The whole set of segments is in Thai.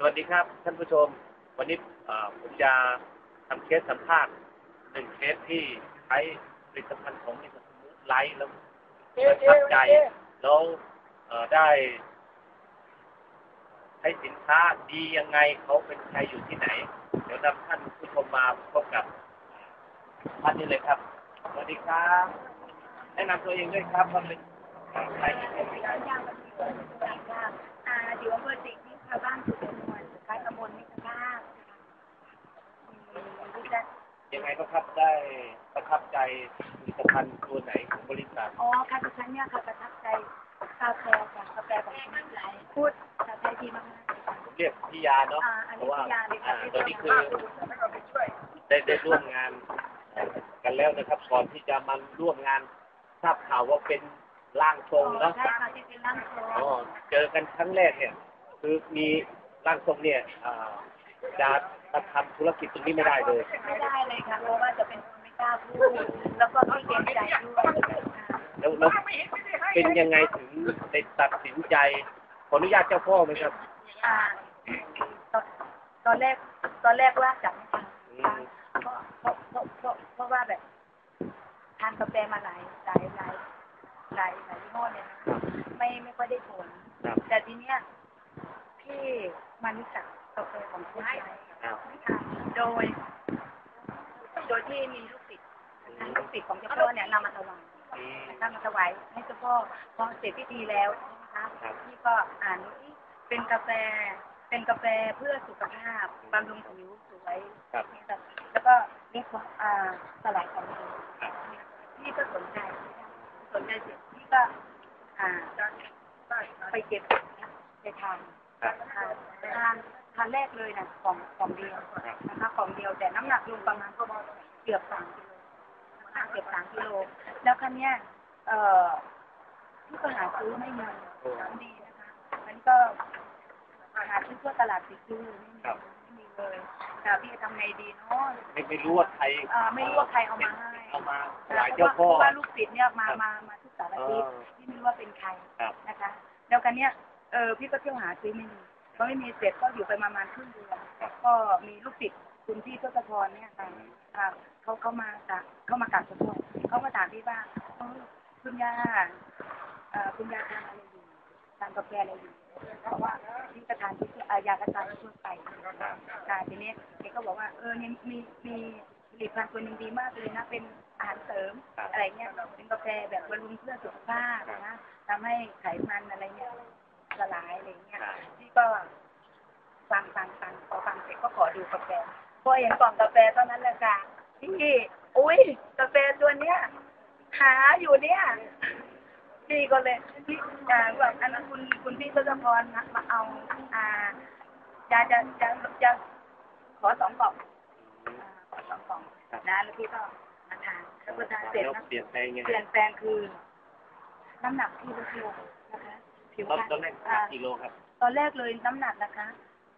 สวัสดีครับ ท่านผู้ชม วันนี้ผมจะทำเคสสัมภาษณ์หนึ่งเคสที่ใช้ผลิตภัณฑ์ของมิสมูไลท์แล้วประทับใจแล้วได้ใช้สินค้าดียังไงเขาเป็นใครอยู่ที่ไหน เดี๋ยวนำท่านผู้ชมมาพบกับท่านนี้เลยครับ สวัสดีครับแนะนำตัวเองด้วยครับว่าเป็นใครอ่าอยู่อำเภอสิงห์ที่ชาวบ้านสุดมวลคล้ายตำบลมิตรภาพอืมดิฉัน ยังไงก็ครับได้ประทับใจผลิตภัณฑ์ตัวไหนของบริษัท อ๋อค่ะดิฉันเนี่ยค่ะประทับใจกาแฟค่ะกาแฟของคุณหลายพูดภาษาไทยดีมากๆเลยค่ะเรียกพิยาเนาะอ่าอันเพนี้ราะว่าพิยาเลยค่ะอ่าตอนนี้คือได้ได้ร่วมงานเอ่อกันแล้วนะครับก่อนที่จะมาร่วมงานทราบข่าวว่าเป็นร่างทรงเนาะ ใช่ค่ะที่เป็นร่างทรงอ๋อเจอกันครั้งแรกเนี่ย คือมีร่างทรงเนี่ยอ่า จะมาทำธุรกิจตรงนี้ไม่ได้เลย ไม่ได้เลยค่ะเพราะว่าจะเป็นคนไม่กล้าพูดแล้วก็ไม่เกรงใจด้วยค่ะแล้วแล้วเป็นยังไงถึงได้ตัดสินใจขออนุญาตเจ้าพ่อไหมครับอ่าตอนตอนแรกตอนแรกว่าจะไม่ทำอืค่ะมเพราะเพราะเพราะเพราะเพราะว่าแบบทานกาแฟมาหลายหลายหลายหลายหลายยี่ห้อเนี่ยนะไม่ไม่ค่อยได้ผลครับแต่ทีเนี้ยพี่มารู้จัก กาแฟของคุณไทยครับค่ะโดย โดยที่มีลูกศิษย์ลูกศิษย์ของเจ้าพ่อเนี่ยนำมาถวายนำมาถวายให้เจ้าพ่อพอเสร็จพิธีแล้วใช่ไหมคะพี่ก็อ่านที่เป็นกาแฟ เป็นกาแฟเพื่อสุขภาพบำรุงผิวสวยแล้วก็นี่ของอ่าสลายของดีครับพี่ก็สนใจสนใจเสร็จพี่ก็อ่าไปเก็บไปทานทานทาน ทานแรกเลยนะของของเดียวครับนะคะของเดียวแต่น้ำหนักลงประมาณก็เกือบสามกิโลนะคะเกือบสามกิโลแล้วคันเนี้ยเอ่อพี่ก็หาซื้อไม่มีดีนะคะอันนี้ก็หาซื้อทั่วตลาดติดซื้อเลยไม่มีครับไม่มีเลยแต่พี่จะทำไงดีเนาะไม่ไม่รู้ว่าใครเอ่อไม่รู้ว่าใครเอามาให้เอามาถนะวายเพเจ้าราะพ่อว่าลูกศิษย์เนี่ยมาครับมามาทุกสารเอทิศอที่ไม่รู้ว่าเป็นใครครับนะคะ แล้วกันเนี้ยเออพี่ก็เที่ยวหาซื้อไม่มี พอไม่มีเสร็จก็อยู่ไปประมาณครึ่งเดือนก็มีลูกศิษย์คุณพี่ทศพรเนี่ยค่ะเขาเขามาจากเขามากราบขอโทษเขามาถามพี่ว่าเออคุณยาอ่อคุณยาทานอะไรอยู่ทานกาแฟอะไรอยู่เพราะว่าพี่ก็ทานที่อายากระจายทั่วไปค่ะทีนี้แกก็บอกว่าเออยังมีมีผลิตภัณฑ์ตัวหนึงดีมากเลยนะ เป็นอาหารเสริมอะไรเงี้ยเป็นกาแฟแบบบำรุงเพื่อสุขภาพนะทำให้ไขมันอะไรเนี่ย ละลายอะไรเงี้ยครับพี่ก็ฟังฟังฟังพอฟังเสร็จก็ขอดูกาแฟพอเห็นกล่องกาแฟเท่านั้นแหละค่ะพี่อุ้ยกาแฟตัวเนี้ยหาอยู่เนี่ยพี่ก็เลยพี่อ่าแบบอันนั้นคุณคุณพี่ทศพรนะมาเอาอ่าจะจะจะจะขอสองกล่องอ่าขอสองกล่องนะแล้วพี่ก็มาทานแล้วพอทานเสร็จแล้วนะเปลี่ยนแปลงยังเปไงลี่ยนแปลงคือน้ำหนักที่ลดลงนะคะ ผิวตอนพรรณตอนแรกอ่ากิโลครับ ตอนแรกเลยน้ำหนักนะคะ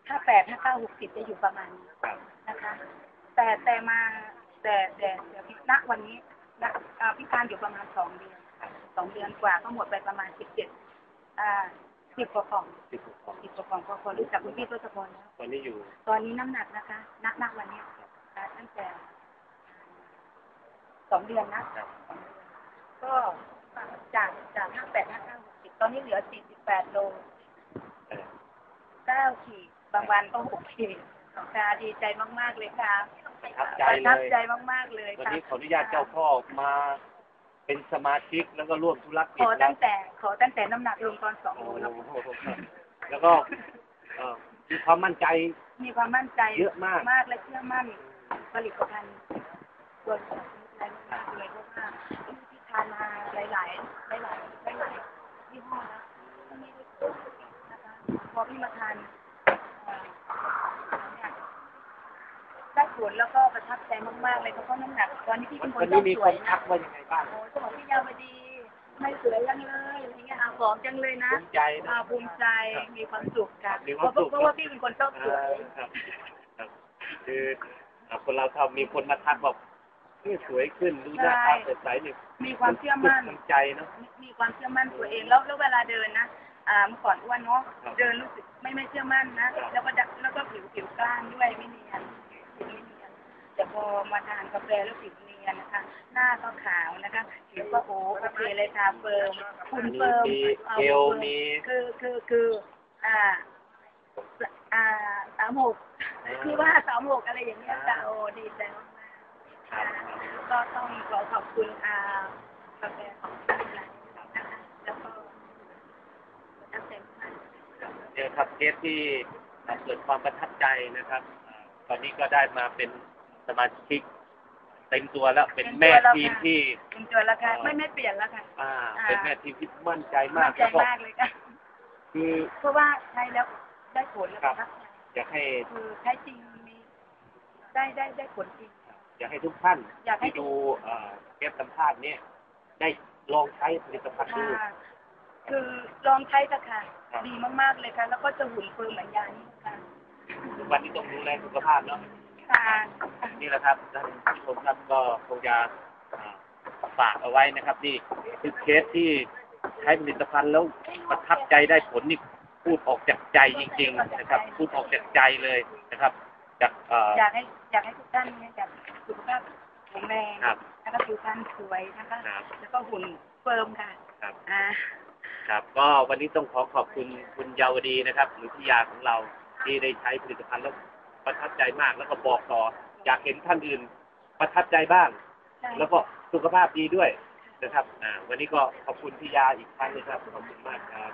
ถ้าแปดถ้าเก้าหกสิบจะอยู่ประมาณนี้ครับนะคะ แต่แต่มาแต่แต่เดี๋ยวณวันนี้นะอ่าพิการอยู่ประมาณสองเดือนสองเดือนกว่าก็หมดไปประมาณสิบเจ็ดอ่าสิบกว่ากล่องสิบหกของสิบกว่ากล่องพอพอรู้จักคุณพี่ทศพรแล้วตอนนี้อยู่ตอนนี้น้ำหนักนะคะณณวันนี้อ่าตั้งแต่สองเดือนนะครับก็จากจากห้าแปดห้าเก้าหก สิบตอนนี้เหลือสี่สิบแปดโลเออเก้าขีดบางวันก็หกขีดค่ะดีใจมากๆเลยค่ะประทับใจประเลทับยใจมากๆเลยวันค่ะนี้ขออนุญาตเจ้าพ่อมาเป็นสมาชิกแล้วก็ร่วมธุรขกิจอแล้ตั้วงแต่ ขอตั้งแต่น้ำหนักลงตอนสองโอ้โลโหแล้วแล้วก็เอ่อมีความมั่นใจ มีความมั่นใจเยอะมากมากและเชื่อมั่นผลิตภัณฑ์ตัวของอะไรมากเลยเพราะว่าที่ทานมาหลาย ๆ หลาย ๆ หลายๆ ยี่ห้อนะที่ไม่ได้ผลนะคะพอพี่มาทานเอ่อเนี่ยได้ผลแล้วก็ประทับใจมากๆเลยเพราะว่าน้ำหนักตอนนี้พี่เป็นคนวันต้นี้องมีสควยนนะทักว่ายังไงบ้างโอ้สมองพี่ยาวดีไม่สวยจังเลยอะไรเงี้ยอาผอมจังเลยนะภูมิใจนะ อาภูมิใจมีความสุขค่ะมีคเพวามราะสุข เพราะว่าพี่เป็นคนชอบเอสวย อครับครับคือเอ่อคนเราทำมีคนมาทักบอก นี่สวยขึ้นดูหน้าตาสดใสเนี่ยมีความเชื่อมั่นภูมิใจเนาะมีความเชื่อมั่นตัวเองแล้วแล้วเวลาเดินนะอ่าเมื่อก่อนอ้วนเนาะครับเดินรู้สึกไม่ไม่เชื่อมั่นนะครับแล้วก็ดักแล้วก็ผิวผิวกล้านด้วยไม่เนียนผิวไม่เนียนแต่พอมาทานกาแฟแล้วผิวเนียนนะคะหน้าก็ขาวนะคะผิวก็โอ้โอเคเลยทาเฟิร์มคุณเฟิร์มมีอ่าเกลฟิร์มีคือคือคืออ่าอ่าสามหกคือว่าสามหกอะไรอย่างเงี้ยค่ะโอ้ดีใจมา กๆครับก็ต้องขอขอบคุณอากาแฟของท่านนะคะแล้วก็ประทับใจมากเนี่ยครับเคสที่เกิดความประทับใจนะครับอ่าตอนนี้ก็ได้มาเป็นสมาชิกเต็มตัวแล้วเป็นแม่ทีมที่เป็นตัวแล้วค่ะไม่ไม่เปลี่ยนแล้วค่ะอ่า เป็นแม่ทีมที่มั่นใจมามั่กนใจแล้วก็มากเลยค่ะคือเพราะว่าใช้แล้วได้ผลแล้วประทับใจอยากให้คือใช้จริงมีได้ได้ได้ผลจริง อยากให้ทุกท่านอยากให้ ที่ดูเอ่อเทปสัมภาษณ์เนี่ยได้ลองใช้ผลิตภัณฑ์ดู ค่ะ คือลองใช้เถอะค่ะ ครับ ดีมากๆเลยค่ะ แล้วก็จะหุ่นเฟิร์มเหมือนยานี่ค่ะ ทุกวันนี้ต้องดูแลสุขภาพเนาะ ค่ะนี่แหละครับท่านผู้ชมครับก็คงจะอ่าฝากเอาไว้นะครับนี่คือเคสที่ใช้ผลิตภัณฑ์แล้วประทับใจได้ผลนี่พูดออกจากใจจริง ๆ นะครับ พูดออกจากใจเลยนะครับ จากเอ่อ อยากให้อยากให้ทุกท่านเนี่ยจาก สุขภาพแข็งแรงครับ แล้วก็ผิวพรรณสวยนะคะ ครับแล้วก็หุ่นเฟิร์มค่ะครับ อ่า ครับก็วันนี้ต้องขอขอบคุณคุณเยาวดีนะครับหรือพิยาของเราที่ได้ใช้ผลิตภัณฑ์แล้วประทับใจมากแล้วก็บอกต่อ อยากเห็นท่านอื่นประทับใจบ้าง ใช่แล้วก็สุขภาพดีด้วยนะครับอ่าวันนี้ก็ขอบคุณพี่ยาอีกครั้งหนึงครับขอบคุณมากครับ